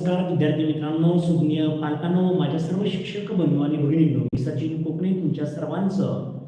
नमस्कार विद्यार्थी मित्रांनो सुज्ञ पालकांनो माझ्या सर्व शिक्षक बंधू आणि भगिनींनो मी सचिन कोकणे तुमच्या सर्वांचं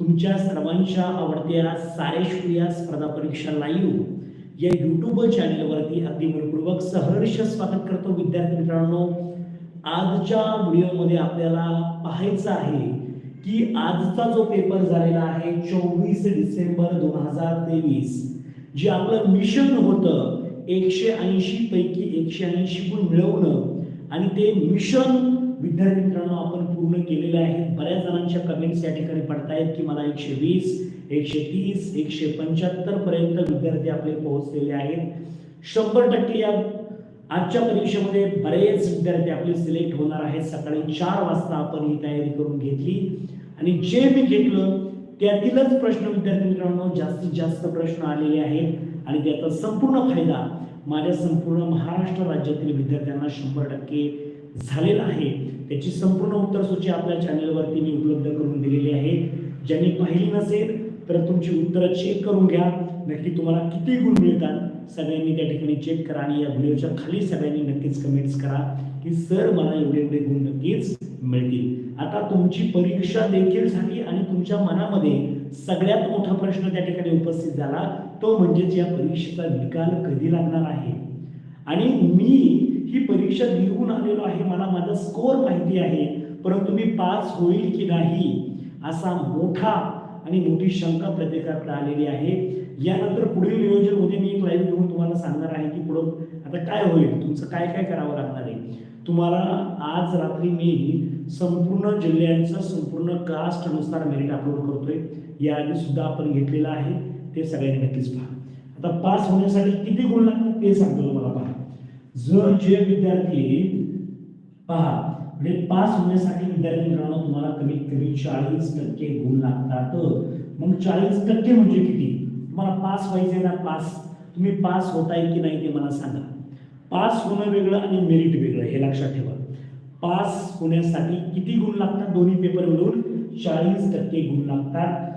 तुमच्या सर्वांच्या आवडत्या सारे शिकूया स्पर्धा परीक्षा लाईव्ह या यूट्यूब चॅनलवरती अगदी मनपूर्वक सहर्ष स्वागत करतो विद्यार्थी मित्रांनो. आजच्या व्हिडिओमध्ये आपल्याला पाहायचं आहे की आजचा जो पेपर झालेला आहे चोवीस डिसेंबर दोन हजार तेवीस जे आपलं मिशन होतं एकशे ऐंशी पैकी एकशे ऐंशी गुण मिळवणं आणि ते मिशन विद्यार्थी मित्रांनो आपण पूर्ण केलेलं आहे. बऱ्याच जणांच्या कमेंट्स या ठिकाणी पडतायत की मला एकशे वीस एकशे तीस एकशे पंच्याहत्तर पर्यंत विद्यार्थी आपले पोहोचलेले आहेत. शंभर टक्के या आजच्या परीक्षेमध्ये बरेच विद्यार्थी आपले सिलेक्ट होणार आहेत. सकाळी चार वाजता आपण ही तयारी करून घेतली. आणि जे मी घेतलं त्यातीलच प्रश्न विद्यार्थी मित्रांनो जास्तीत जास्त प्रश्न आलेले आहेत. आणि त्याचा संपूर्ण फायदा माझ्या संपूर्ण महाराष्ट्र राज्यातील विद्यार्थ्यांना शंभर टक्के झालेला आहे. त्याची संपूर्ण उत्तर सूची आपल्या चॅनलवरती मी उपलब्ध करून दिलेली आहे. ज्यांनी पाहिली नसेल तर तुमची उत्तरं चेक करून घ्या. नक्की तुम्हाला किती गुण मिळतात सगळ्यांनी त्या ठिकाणी चेक करा आणि या व्हिडिओच्या खाली सगळ्यांनी नक्कीच कमेंट्स करा की सर मला एवढे एवढे गुण नक्कीच मिळतील. आता तुमची परीक्षा देखील झाली आणि तुमच्या मनामध्ये सगळ्यात मोठा प्रश्न त्या ठिकाणी उपस्थित झाला तो म्हणजेच या परीक्षेचा निकाल कधी लागणार आहे? आणि मी ही परीक्षा लिहून आलेलो आहे मला माझा स्कोअर माहिती आहे परंतु मी पास होईल की नाही असा मोठा आणि मोठी शंका प्रत्येकाकडे आलेली आहे. यानंतर पुढील नियोजन होते मी एक लाईव्ह घेऊन तुम्हाला सांगणार आहे की पुढं आता काय होईल तुमचं काय काय करावं लागणार आहे. तुम्हाला आज रात्री मी संपूर्ण जिल्ह्यांचं संपूर्ण कास्टनुसार मेरिट अपलोड करतोय. याआधी सुद्धा आपण घेतलेलं आहे. ते सगळ्यांनी नक्कीच पहा. आता पास होण्यासाठी किती गुण लागतात ते सांगतो तुम्हाला पहा. जर जे विद्यार्थी पहा म्हणजे पास होण्यासाठी विद्यार्थी मित्रांनो तुम्हाला कमीत कमी चाळीस टक्के गुण लागतात. मग चाळीस टक्के म्हणजे किती? तुम्हाला पास व्हायचे ना पास तुम्ही पास होताय की नाही ते मला सांगा. पास होणं वेगळं आणि मेरिट वेगळं हे लक्षात ठेवा. पास होण्यासाठी किती गुण लागतात? दोन्ही पेपर मिळून चाळीस टक्के गुण लागतात.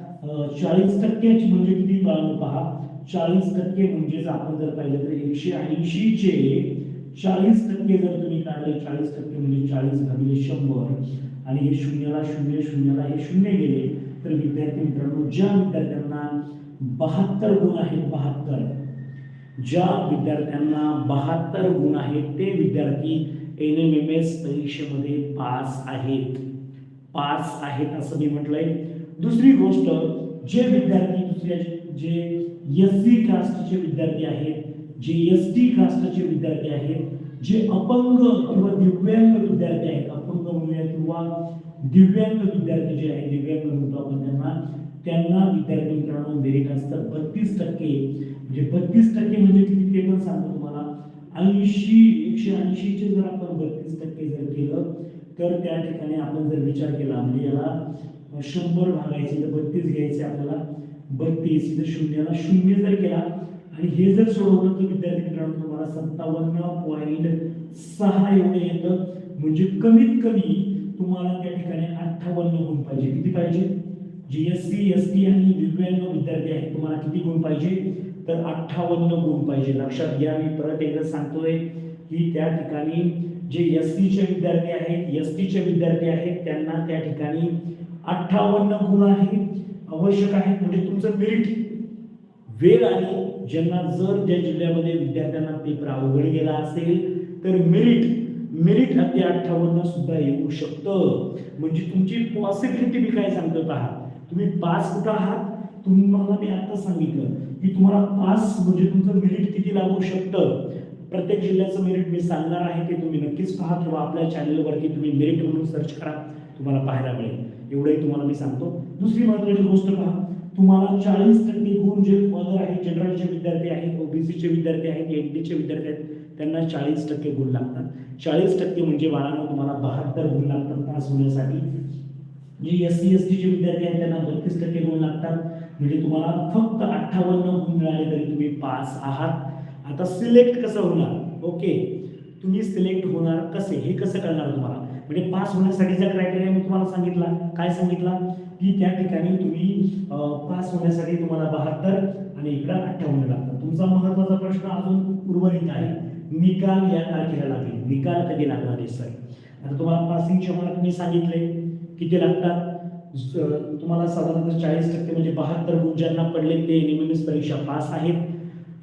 चाळीस टक्क्याची म्हणजे किती? कळालं पहा. चाळीस टक्के म्हणजेच आपण जर पाहिलं तर एकशे ऐंशीचे चाळीस टक्के जर तुम्ही काढले चाळीस टक्के म्हणजे चाळीस भागिले शंभर आणि हे शून्याला शून्य शून्याला हे शून्य गेले तर विद्यार्थी मित्रांनो ज्या विद्यार्थ्यांना बहात्तर गुण आहेत बहात्तर ज्या विद्यार्थ्यांना बहात्तर गुण आहेत ते विद्यार्थी एन एम एम एस परीक्षेमध्ये पास आहेत. पास आहेत असं मी म्हटलंय. दुसरी गोष्ट जे विद्यार्थी दुसऱ्या जे एस सी कास्टचे विद्यार्थी आहेत जे एस टी कास्टचे विद्यार्थी आहेत जे अपंग किंवा दिव्यांग विद्यार्थी आहेत अपंग म्हणूया किंवा दिव्यांग विद्यार्थी जे आहेत दिव्यांग म्हणतो आपण त्यांना त्यांना विद्यार्थी मित्रांनो मेरिट असतं. बत्तीस टक्के म्हणजे बत्तीस टक्के म्हणजे किती ते पण सांगतो तुम्हाला. ऐंशी एकशे ऐंशीचे जर आपण बत्तीस टक्के जर केलं तर त्या ठिकाणी आपण जर विचार केला म्हणजे याला शंभर भागायचे तर बत्तीस घ्यायचे आपल्याला. बत्तीस इथं शून्याला शून्य जर केला आणि हे जर सोडवलं तर विद्यार्थी मित्रांनो तुम्हाला सत्तावन्न पॉईंट सहा एवढे येतं. म्हणजे कमीत कमी तुम्हाला त्या ठिकाणी अठ्ठावन्न गुण पाहिजे. किती पाहिजे? जी एस सी एस टी आणि दिव्यांग विद्यार्थी आहेत तुम्हाला किती गुण पाहिजे? तर अठ्ठावन्न गुण पाहिजे. लक्षात घ्या मी परत एकदा सांगतोय की त्या ठिकाणी जे एस चे विद्यार्थी आहेत एस टीचे विद्यार्थी आहेत त्यांना त्या ठिकाणी अठ्ठावन्न गुण आहे आवश्यक आहे म्हणजे तुमचं मेरिट वेळ आणि ज्यांना जर त्या जिल्ह्यामध्ये विद्यार्थ्यांना पेपर अवघड गेला असेल तर मेरिट मेरिट ते अठ्ठावन्न सुद्धा येऊ शकतं. म्हणजे तुमची पॉसिबिलिटी मी काय सांगत आहात? तुम्ही पास कुठं आहात? तुम्हाला मी आता सांगितलं की तुम्हाला पास म्हणजे तुमचं मेरिट किती लागू शकतं? प्रत्येक जिल्ह्याचं मेरिट मी सांगणार आहे ते तुम्ही नक्कीच पहा किंवा आपल्या चॅनलवरती तुम्ही मेरिट म्हणून सर्च करा तुम्हाला पाहायला मिळेल. एवढंही तुम्हाला मी सांगतो. दुसरी महत्वाची गोष्ट पहा. तुम्हाला चाळीस टक्के गुण जे अदर आहे जनरलचे विद्यार्थी आहेत ओबीसीचे विद्यार्थी आहेत एन डीचे विद्यार्थी आहेत त्यांना चाळीस टक्के गुण लागतात. चाळीस टक्के म्हणजे बाळांना तुम्हाला बहात्तर गुण लागतात पास होण्यासाठी. जे एस सी एस टीचे विद्यार्थी आहेत त्यांना बत्तीस टक्के गुण लागतात. म्हणजे तुम्हाला फक्त अठ्ठावन्न गुण मिळाले तरी तुम्ही पास आहात. आता सिलेक्ट कसं होणार? ओके. तुम्ही सिलेक्ट होणार कसे? हे कसं कळणार तुम्हाला? म्हणजे पास होण्यासाठीचा क्रायटेरिया मी तुम्हाला सांगितला काय सांगितला? की त्या ठिकाणी तुम्ही पास होण्यासाठी तुम्हाला बहात्तर आणि इकडं अठ्ठावन्न लागतात. तुमचा महत्त्वाचा प्रश्न अजून उर्वरित आहे. निकाल या तारखेला लागेल. निकाल कधी लागणार आहे सर आता तुम्हाला पासिंगचे मार्क मी सांगितले. किती लागतात? तुम्हाला साधारणतः चाळीस टक्के म्हणजे बहात्तर गुण ज्यांना पडले ते निमनिस परीक्षा पास आहेत.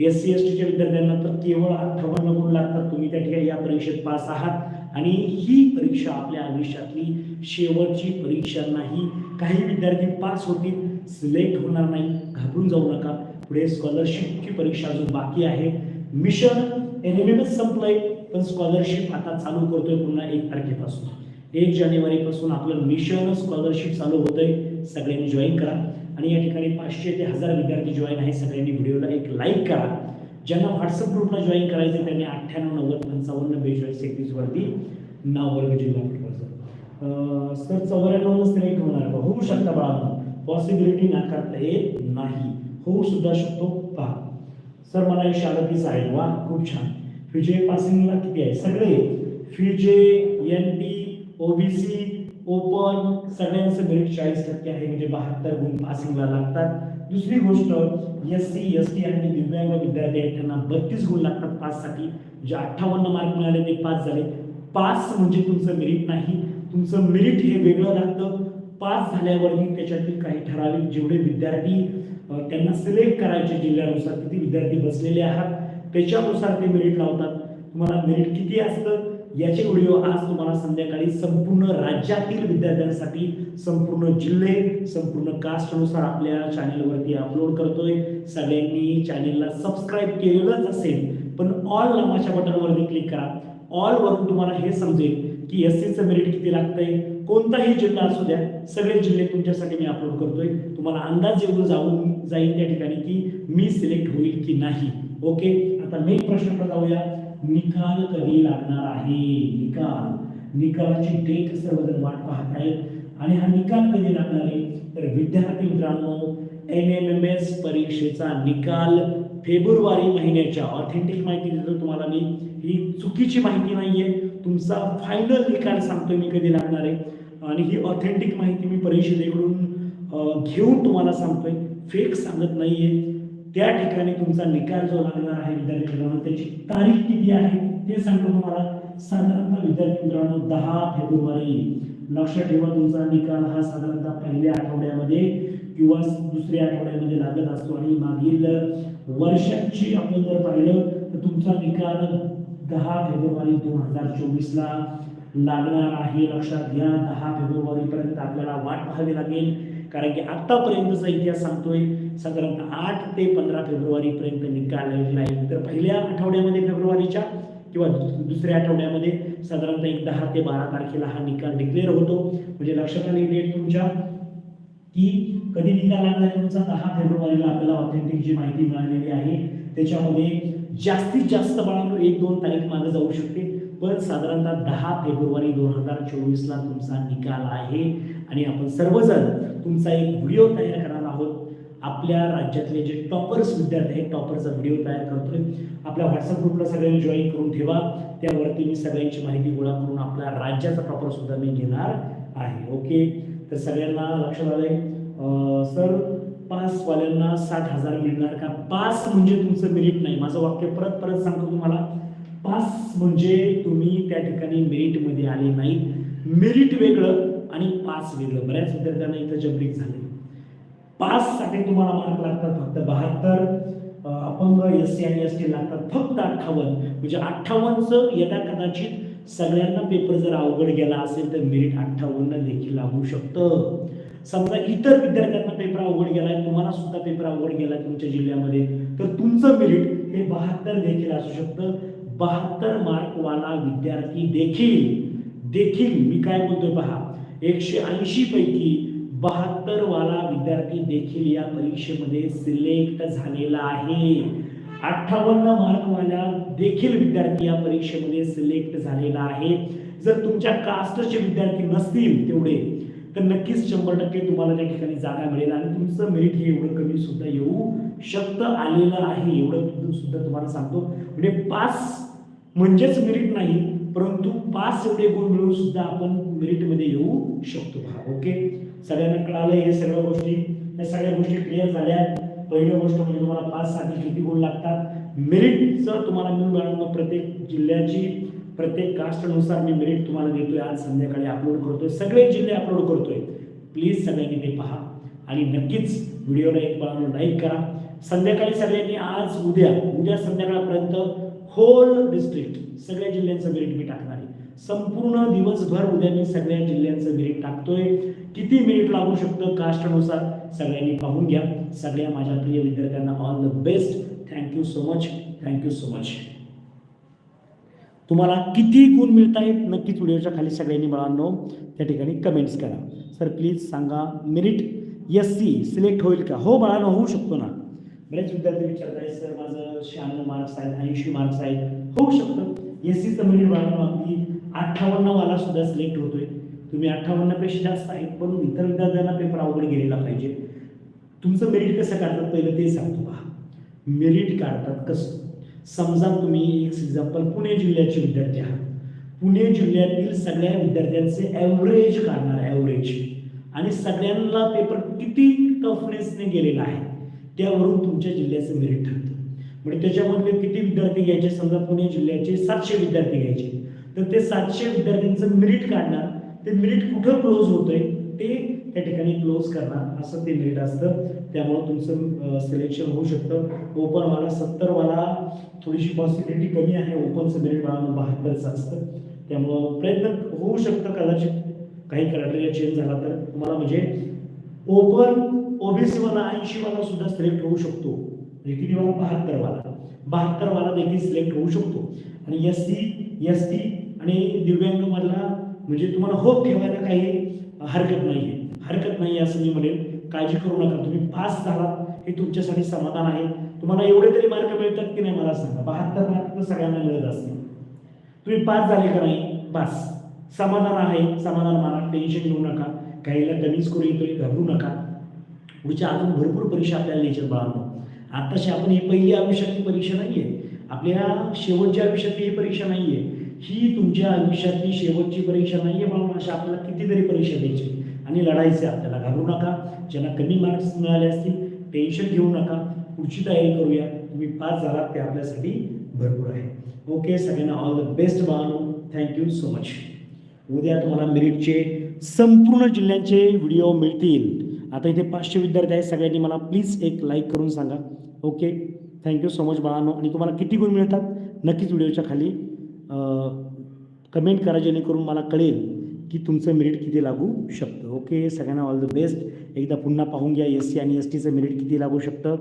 एस सी एस टीच्या विद्यार्थ्यांना तर केवळ अठ्ठावन्न गुण लागतात. तुम्ही त्या ठिकाणी या परीक्षेत पास आहात. आणि ही परीक्षा आपल्या आयुष्यातली शेवटची परीक्षा नाही. काही विद्यार्थी पास होतील सिलेक्ट होणार नाही घाबरून जाऊ नका. पुढे स्कॉलरशिपची परीक्षा अजून बाकी आहे. मिशन एन एम एमच संपलंय पण स्कॉलरशिप आता चालू करतोय पुन्हा एक तारखेपासून. एक जानेवारीपासून आपलं मिशन स्कॉलरशिप चालू होतंय. सगळ्यांनी जॉईन करा. आणि या ठिकाणी पाचशे ते हजार विद्यार्थी जॉईन आहे सगळ्यांनी व्हिडिओला एक लाईक करा. ज्यांना व्हॉट्सअप ग्रुपला जॉईन करायचं त्यांनी अठ्ठ्याण्णव नव्वद पंचावन्न बेचाळीस एकवीसवरती नाव वर्ग जिल्हा पटवायचं सर चौऱ्याण्णवच सिलेक्ट होणार का होऊ शकता बाळांनो. पॉसिबिलिटी नाकारता येत नाही. होऊ सुद्धा शकतो. पहा. सर मला एकशे अडतीस आहे. वा खूप छान. फिजे पासिंगला किती आहे? सगळे. फिजे एन टी ओबीसी ओपन सगळ्यांचं मेरिट चाळीस टक्के आहे. म्हणजे बहात्तर गुण पासिंगला लागतात. दुसरी गोष्ट एस सी एस टी आणि दिव्यांग विद्यार्थी आहेत त्यांना बत्तीस गुण लागतात पाससाठी. जे अठ्ठावन्न मार्क मिळाले ते पास झाले. पास म्हणजे तुमचं मेरिट नाही. तुमचं मेरिट हे वेगळं लागतं. पास झाल्यावरती त्याच्यातील काही ठराविक जेवढे विद्यार्थी त्यांना सिलेक्ट करायचे जिल्ह्यानुसार किती विद्यार्थी बसलेले आहात त्याच्यानुसार ते मेरिट लावतात. तुम्हाला मेरिट किती असतं? याचे व्हिडिओ आज तुम्हाला संध्याकाळी संपूर्ण राज्यातील विद्यार्थ्यांसाठी संपूर्ण जिल्हे संपूर्ण कास्टनुसार आपल्या चॅनेलवरती अपलोड करतोय. सगळ्यांनी चॅनेलला सबस्क्राईब केलेलंच असेल पण ऑल नावाच्या बटनवरती क्लिक करा. ऑल वरून तुम्हाला हे समजेल की एस सीचं मेरिट किती लागतंय. कोणताही जिल्हा असू द्या सगळे जिल्हे तुमच्यासाठी मी अपलोड करतोय. तुम्हाला अंदाज येऊन जाऊन जाईल त्या ठिकाणी की मी सिलेक्ट होईल की नाही. ओके आता मेन प्रश्नाकडे जाऊया. निकाल कधी लागणार आहे? निकाल. निकालाची डेट सर्वजण वाट पाहत आहेत. आणि हा निकाल कधी लागणार आहे? तर विद्यार्थी मित्रांनो एन एम एम एस परीक्षेचा निकाल फेब्रुवारी महिन्याच्या ऑथेंटिक माहिती देतो तुम्हाला मी. ही चुकीची माहिती नाहीये. तुमचा फायनल निकाल सांगतो मी कधी लागणार आहे. आणि ही ऑथेंटिक माहिती मी परिषदेकडून घेऊन तुम्हाला सांगतोय. फेक सांगत नाहीये. त्या ठिकाणी तुमचा निकाल जो लागणार आहे विद्यार्थी मित्रांनो त्याची तारीख किती आहे ते सांगतो तुम्हाला. साधारणतः विद्यार्थी मित्रांनो दहा फेब्रुवारी. लक्षात ठेवा तुमचा निकाल हा साधारणतः पहिल्या आठवड्यामध्ये किंवा दुसऱ्या आठवड्यामध्ये लागत असतो. आणि मागील वर्षाची आपण जर पाहिलं तर तुमचा निकाल दहा फेब्रुवारी दोन हजार चोवीसला लागणार आहे. लक्षात घ्या दहा फेब्रुवारीपर्यंत आपल्याला वाट पाहावी लागेल. कारण की आतापर्यंतचा इतिहास सांगतोय साधारणतः आठ ते पंधरा फेब्रुवारीपर्यंत निकाल नाही आहे. तर पहिल्या आठवड्यामध्ये फेब्रुवारीच्या किंवा दु- दुसऱ्या आठवड्यामध्ये साधारणतः एक दहा ते बारा तारखेला हा निकाल डिक्लेअर होतो. म्हणजे लक्षात आली डेट तुमच्या की कधी निकाल लागणार तुमचा? दहा फेब्रुवारीला आपल्याला ऑथेंटिक जी माहिती मिळालेली आहे त्याच्यामध्ये जास्तीत जास्त बाळांनो एक दोन तारीख मागे जाऊ शकते. पण साधारणतः दहा फेब्रुवारी दोन हजार चोवीसला तुमचा निकाल आहे. आणि आपण सर्वजण तुमचा एक व्हिडिओ तयार करणार आहोत. आपल्या राज्यातले जे टॉपर्स विद्यार्थी आहेत टॉपरचा व्हिडिओ तयार करतोय. आपल्या व्हॉट्सअप ग्रुपला सगळ्यांनी जॉईन करून ठेवा. त्यावरती मी सगळ्यांची माहिती गोळा करून आपल्या राज्याचा टॉपर सुद्धा मी घेणार आहे. ओके? तर सगळ्यांना लक्षात आलंय सर पासवाल्यांना साठ हजार मिळणार का? पास म्हणजे तुमचं मेरिट नाही. माझं वाक्य परत परत सांगतो तुम्हाला. पास म्हणजे तुम्ही त्या ठिकाणी मेरिटमध्ये आले नाही मेरिट वेगळं आणि पास वेगळं. बऱ्याच विद्यार्थ्यांना इथं जबरीक झाले. पाससाठी तुम्हाला मार्क लागतात फक्त बहात्तर. अपंग एस सी आणि एस टी लागतात फक्त अठ्ठावन्न. म्हणजे अठ्ठावन्नचं यदा कदाचित सगळ्यांना पेपर जर अवघड गेला असेल तर मेरिट अठ्ठावन्न देखील लागू शकतं. समजा इतर विद्यार्थ्यांना पेपर अवघड गेलाय तुम्हाला सुद्धा पेपर अवघड गेलाय तुमच्या जिल्ह्यामध्ये. तर तुमचं मेरिट हे बहात्तर देखील असू शकतं. बहात्तर मार्कवाला विद्यार्थी देखील देखील मी काय बोलतोय पहा एकशे ऐंशी पैकी बहात्तर वाला विद्यार्थी देखील या परीक्षेमध्ये सिलेक्ट झालेला आहे. अठ्ठावन्न मार्कवाल्या देखील विद्यार्थी या परीक्षेमध्ये सिलेक्ट झालेला आहे. जर तुमच्या कास्टचे विद्यार्थी नसतील तेवढे तर नक्कीच शंभर टक्के तुम्हाला त्या ठिकाणी जागा मिळेल आणि तुमचं मेरिट हे एवढं कमी सुद्धा येऊ शकतं आलेलं आहे. एवढं सुद्धा तुम्हाला सांगतो. म्हणजे पास म्हणजेच मेरिट नाही परंतु पाच एवढे गुण मिळून सुद्धा आपण मेरिटमध्ये येऊ शकतो पहा ओके सगळ्यांना कळालं हे सगळ्या गोष्टी? या सगळ्या गोष्टी क्लिअर झाल्या. पहिली गोष्ट म्हणजे तुम्हाला पाच साठी किती गुण लागतात? मेरिटचं तुम्हाला मी बाळांनो प्रत्येक जिल्ह्याची प्रत्येक कास्टनुसार मी मेरिट तुम्हाला देतोय. आज संध्याकाळी अपलोड करतोय. सगळे जिल्हे अपलोड करतोय. प्लीज सगळ्यांनी ते पहा. आणि नक्कीच व्हिडिओला एक बाळांनो लाईक करा. संध्याकाळी सगळ्यांनी आज उद्या उद्या संध्याकाळपर्यंत होल डिस्ट्रिक्ट सगळ्या जिल्ह्यांचं मेरिट मी टाकणार आहे. संपूर्ण दिवसभर उद्या मी सगळ्या जिल्ह्यांचं मेरिट टाकतोय. किती मिनिट लागू शकतं कास्टनुसार सगळ्यांनी पाहून घ्या. सगळ्या माझ्या प्रिय विद्यार्थ्यांना all the best thank you so much thank you so much तुम्हाला किती गुण मिळत आहेत नक्कीच व्हिडिओच्या खाली सगळ्यांनी मुलांनो त्या ठिकाणी कमेंट्स करा. सर प्लीज सांगा मिनिट एस सी सिलेक्ट होईल का? हो बाळांनो होऊ शकतो ना. बरेच विद्यार्थी विचारत आहेत सर माझं शहाण्णव मार्क्स आहेत ऐंशी मार्क्स आहेत. होऊ शकतं. एस सीचं मेरिट म्हणजे बाळांनो अगदी अठ्ठावन्नवाला सुद्धा सिलेक्ट होतोय. तुम्ही अठ्ठावन्नपेक्षा जास्त आहेत पण इतर विद्यार्थ्यांना पेपर अवघड गेलेला पाहिजे. तुमचं मेरिट कसं काढतात? पहिलं ते सांगतो पहा. मेरिट काढतात कसं? समजा तुम्ही एक एक्झाम्पल पुणे जिल्ह्याचे विद्यार्थी आहात. पुणे जिल्ह्यातील सगळ्या विद्यार्थ्यांचे ॲव्हरेज काढणार ॲव्हरेज आणि सगळ्यांना पेपर किती टफनेसने गेलेला आहे? त्यावरून तुमच्या जिल्ह्याचं मेरिट ठरतं. म्हणजे त्याच्यामधले किती विद्यार्थी घ्यायचे? समजा पुणे जिल्ह्याचे सातशे विद्यार्थी घ्यायचे. तर ते सातशे विद्यार्थ्यांचं मेरिट काढणार. ते मेरिट कुठं क्लोज होतंय? ते त्या ठिकाणी क्लोज करणार. असं ते मेरिट असतं. त्यामुळं तुमचं सिलेक्शन होऊ शकतं. ओपनवाला सत्तरवाला थोडीशी पॉसिबिलिटी कमी आहे. ओपनचं मेरिट मला बहात्तरचं असतं. त्यामुळं प्रयत्न होऊ शकतं कदाचित. काही क्रायटेरिया चेंज झाला तर. तुम्हाला म्हणजे ओपन ओबीसीवाला ऐंशीवाला सुद्धा सिलेक्ट होऊ शकतो. म्हणजे बहात्तर वाला. बहात्तर वाला देखील सिलेक्ट होऊ शकतो. आणि एस सी एस टी आणि दिव्यांग मधला म्हणजे तुम्हाला होप ठेवायला काही हरकत नाही आहे हरकत नाही असं मी म्हणेन. काळजी करू नका. तुम्ही पास झालात. हे तुमच्यासाठी समाधान आहे. तुम्हाला एवढे तरी मार्क मिळतात की नाही मला सांगा. बहात्तर मार्क तर सगळ्यांना मिळत असतील. तुम्ही पास झाले का नाही? पास. समाधान आहे. समाधान माना टेन्शन घेऊ नका. काहीला कमी स्कोर येतोय घाबरू नका. पुढच्या अजून भरपूर परीक्षा आपल्याला नेचर बाळांनो आत्ताशी आपण ही पहिली आयुष्यातली परीक्षा नाही आहे आपल्या शेवटच्या आयुष्यातली ही परीक्षा नाही आहे ही तुमच्या आयुष्यातली शेवटची परीक्षा नाही आहे म्हणून अशा आपल्याला कितीतरी परीक्षा द्यायची. आणि लढायचे आपल्याला घाबरू नका. ज्यांना कमी मार्क्स मिळाले असतील टेन्शन घेऊ नका. पुढची तयारी करूया. तुम्ही पास झालात ते आपल्यासाठी भरपूर आहे. ओके सगळ्यांना ऑल द बेस्ट बाळांनो थँक्यू सो मच उद्या तुम्हाला मेरिटचे संपूर्ण जिल्ह्यांचे व्हिडिओ मिळतील. आता इथे पाचशे विद्यार्थी आहेत. सगळ्यांनी मला प्लीज एक लाईक करून सांगा. Okay thank you so much बाळानो. आणि तुम्हाला किती गुण मिळतात? नक्कीच व्हिडिओच्या खाली कमेंट करा जेणेकरून मला कळेल की तुमचं मेरिट किती लागू शकतं. ओके सगळ्यांना ऑल द बेस्ट एकदा पुन्हा पाहून घ्या. एस सी आणि एस टीचं मेरिट किती लागू शकतं?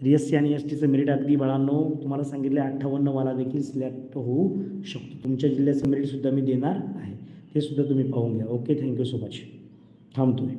तर एस सी आणि एस टीचं मेरिट अगदी बाळांनो तुम्हाला सांगितलं अठ्ठावन्नवाला देखील सिलेक्ट होऊ शकतो. तुमच्या जिल्ह्याचं मेरिटसुद्धा मी देणार आहे. ते सुद्धा तुम्ही पाहून घ्या. Okay thank you so much थांबतोय.